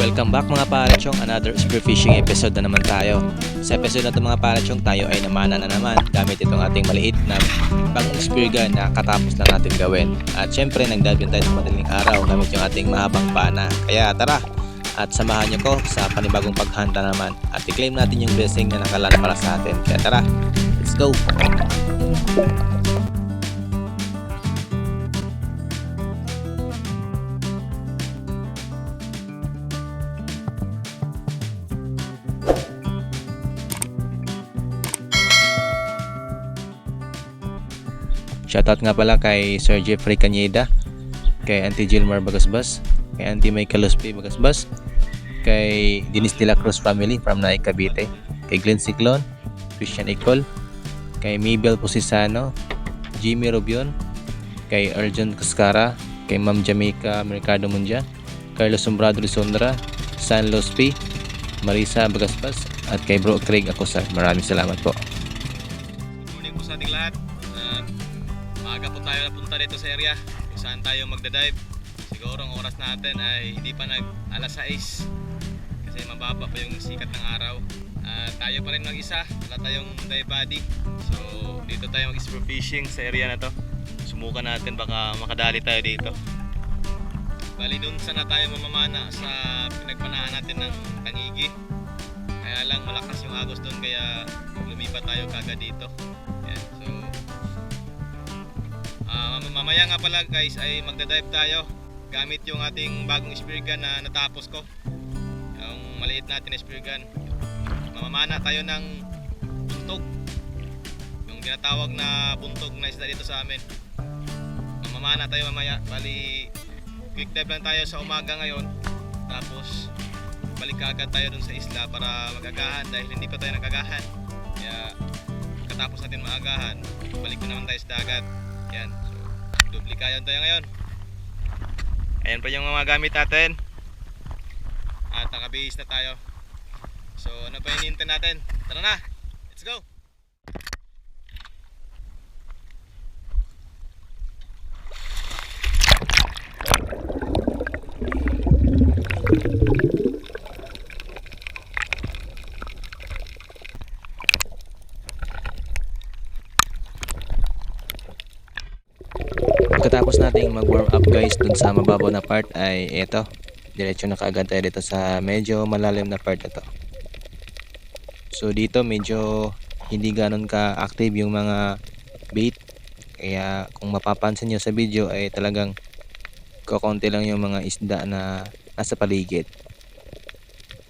Welcome back mga parachong, another spearfishing episode na naman tayo. Sa episode na ito mga parachong, tayo ay namana na naman gamit itong ating maliit na bagong spear gun na katapos lang natin gawin. At syempre, nagdive tayo ng madaling araw gamit yung ating mahabang pana. Kaya tara, at samahan niyo ko sa panibagong paghanta naman at i-claim natin yung blessing na nakalaan para sa atin. Kaya tara, let's go! Shoutout nga pala kay Sir Jeffrey Cañeda, kay Auntie Gilmar Bagasbas, kay Auntie May Caluspi Bagasbas, kay Dennis De La Cruz family from Naik Cavite, kay Glenn Ciclon, Christian Icol, kay Mabel Posisano, Jimmy Rubion, kay Arjun Cascara, kay Ma'am Jamaica Mercado Munja, Carlos Sombrado Lisondra, San Los P, Marisa Bagasbas, at kay Bro Craig Acosar. Maraming salamat po. Good morning po sa ating lahat. Maaga po tayo napunta dito sa area kung saan tayo magdadive. Siguro ang oras natin ay hindi pa nag alas 6 kasi mababa pa yung sikat ng araw. At tayo pa rin mag-isa, wala tayong dive buddy. So dito tayo mag-spear fishing sa area na to. Sumukan natin baka makadali tayo dito. Bali dun sana tayo mamamana sa pinagpanahan natin ng tangigi. Kaya lang malakas yung agos doon kaya lumipat tayo kagad dito. Yan. So mam- mamaya nga pala guys ay magda-dive tayo gamit yung ating bagong spear gun na natapos ko. Yung maliit natin na spear gun. Mamamana tayo ng buntog. Yung tinatawag na buntog na isda dito sa amin. Mamamana tayo mamaya. Bali quick dive lang tayo sa umaga ngayon. Tapos balik agad tayo dun sa isla para magagahan dahil hindi pa tayo nagagahan. Kaya katapos natin maagahan, balik na naman tayo sa dagat. Yan. So, duplikayan tayo ngayon. Ayan pa yung mga gamit natin. At nakabihis na tayo. So, ano pa hinihintay natin? Tara na! Let's go! Pagkatapos nating mag-warm up guys dun sa mababaw na part ay eto. Diretso na kaagad tayo dito sa medyo malalim na part na to. So dito medyo hindi ganon ka-active yung mga bait. Kaya kung mapapansin nyo sa video ay talagang kukunti lang yung mga isda na nasa paligid.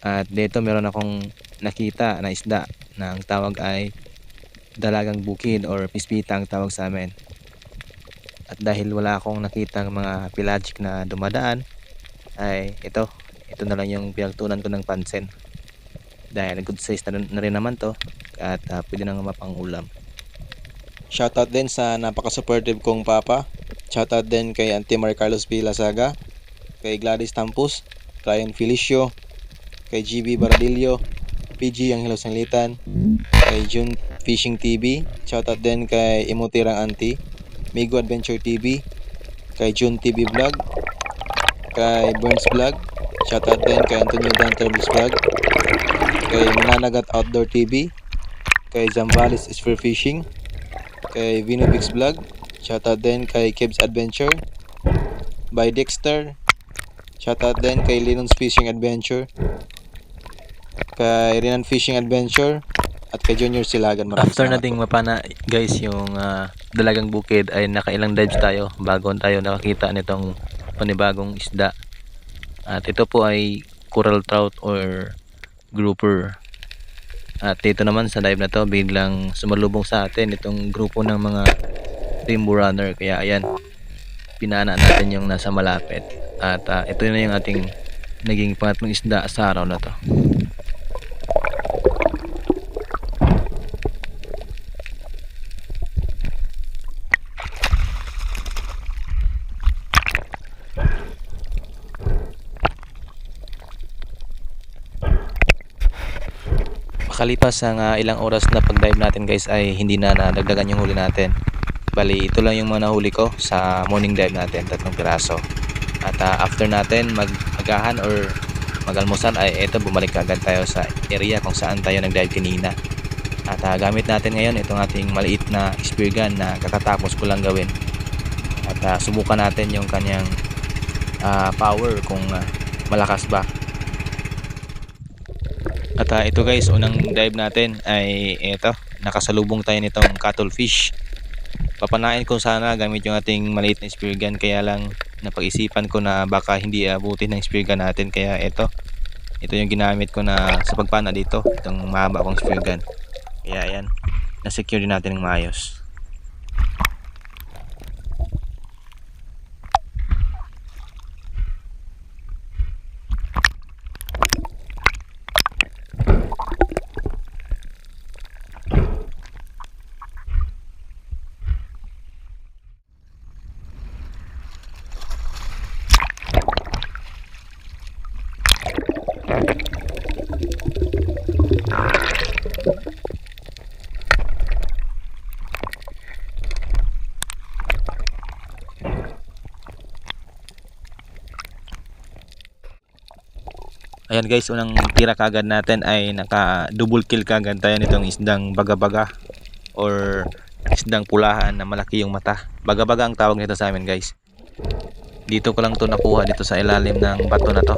At dito meron akong nakita na isda na ang tawag ay dalagang bukid or pispita ang tawag sa amin. At dahil wala akong nakitang mga pelagic na dumadaan, ay ito, ito na lang yung pinagtunan ko ng pansin. Dahil good size na, na rin naman to at ah, pwede na nga mapang-ulam. Shoutout din sa napaka-supportive kong papa. Shoutout din kay Auntie Mar Carlos P. Lasaga, kay Gladys Tampus, Ryan Felicio, kay GB Baradillo, PG Ang Hilaw Sanglitan, kay June Fishing TV, shoutout din kay Imutirang Auntie, Migo Adventure TV, kay June TV Vlog, kay Burns Vlog, shoutout din kay Antonio Dan Travels Vlog, kay Mananagat Outdoor TV, kay Zambales Spear Fishing, kay Vinobix Vlog, shoutout din kay Kebs Adventure, by Dexter, shoutout din kay Linon's Fishing Adventure, kay Rinan Fishing Adventure, at kay Junior Silagan. Maraming After salamat nating mapana guys yung ah, dalagang bukid ay nakailang dives tayo bago tayo nakakita nitong panibagong isda. At ito po ay coral trout or grouper. At dito naman sa dive na to biglang sumalubong sa atin itong grupo ng mga rainbow runner. Kaya ayan, pinana natin yung nasa malapit. At ah, ito na yung ating naging pangatlong isda sa araw na to. Makalipas ang ah, ilang oras na pag-dive natin guys ay hindi na nadagdagan yung huli natin. Bali, ito lang yung mga nahuli ko sa morning dive natin, tatlong piraso. At ah, after natin mag-agahan or mag-almusal ay eto bumalik agad tayo sa area kung saan tayo nag-dive kanina. At ah, gamit natin ngayon itong ating maliit na spear gun na kakatapos ko lang gawin. At ah, subukan natin yung kanyang ah, power kung ah, malakas ba. At ah, ito guys, unang dive natin ay ito, nakasalubong tayo nitong cuttlefish. Papanain ko sana gamit yung ating maliit na spear gun kaya lang napag-isipan ko na baka hindi abutin ng spear gun natin. Kaya ito ito yung ginamit ko na sa pagpana dito itong mahaba kong spear gun kaya ayan na-secure din natin ng maayos Ayan guys, unang tira kagad natin ay naka double kill kagad tayo nitong isdang baga-baga or isdang pulahan na malaki yung mata. Baga-baga ang tawag nito sa amin guys. Dito ko lang to nakuha dito sa ilalim ng bato na to.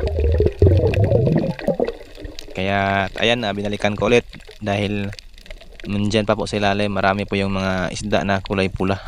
Kaya ayan na binalikan ko ulit dahil nandyan pa po sa ilalim marami po yung mga isda na kulay pula.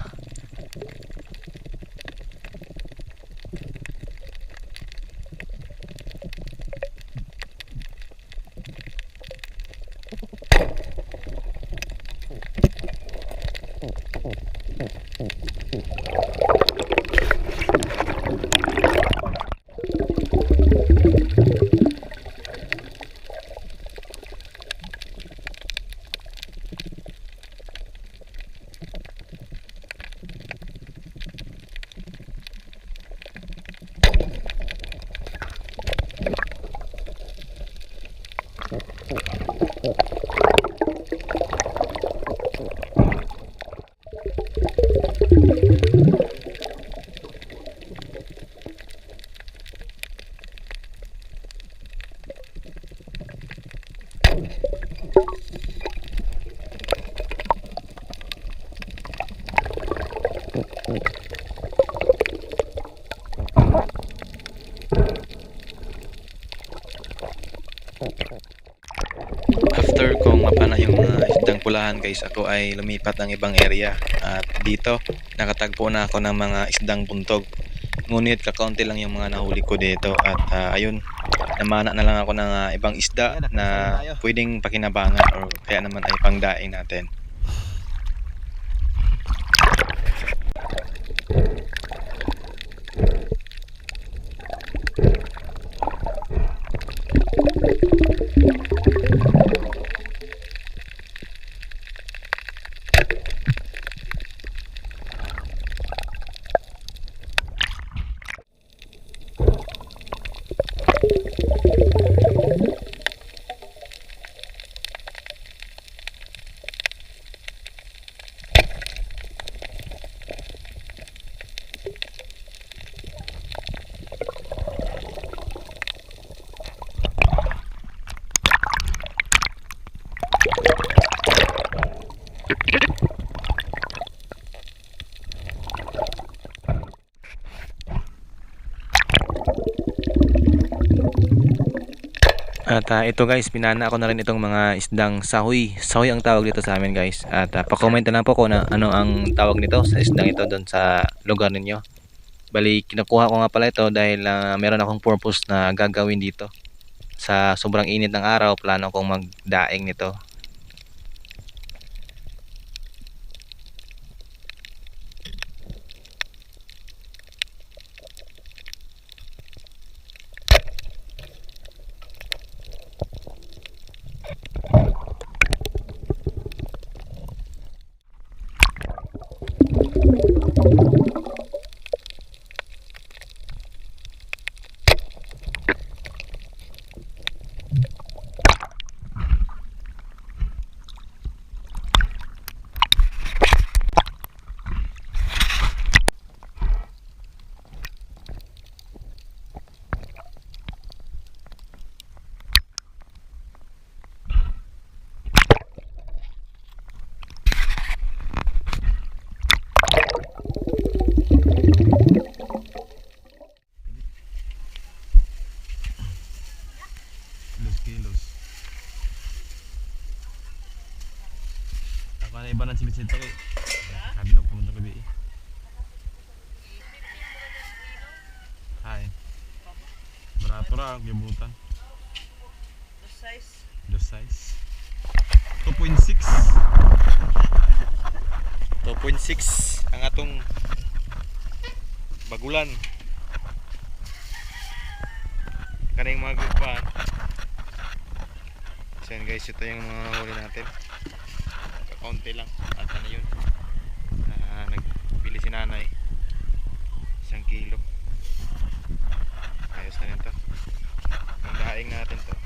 After kong mapana yung mga isdang pulahan guys, ako ay lumipat ng ibang area. At dito, nakatagpo na ako ng mga isdang buntog. Ngunit kakaunti lang yung mga nahuli ko dito. At ah, ayun, namana na lang ako ng ah, ibang isda na pwedeng pakinabangan or kaya naman ay pangdaing natin. At ah, ito guys, pinana ako na rin itong mga isdang sahoy. Sahoy ang tawag dito sa amin guys. At uh, pa-comment na lang po kung na, ano ang tawag nito sa isdang ito doon sa lugar ninyo. Bali, kinukuha ko nga pala ito dahil ah, meron akong purpose na gagawin dito. Sa sobrang init ng araw, plano kong magdaing nito. Iba ng simisit ko eh. Sabi lang pumunta ko di eh. Ay. Barato ra ang gibutan. The size. The size. 2.6. 2.6 ang atong bagulan. Kaning mga gupan. So guys, ito yung mga huli natin. Kaunti lang. At ano yun. Na nagbili si nanay. Isang kilo. Ayos na rin to. Ang daing natin to.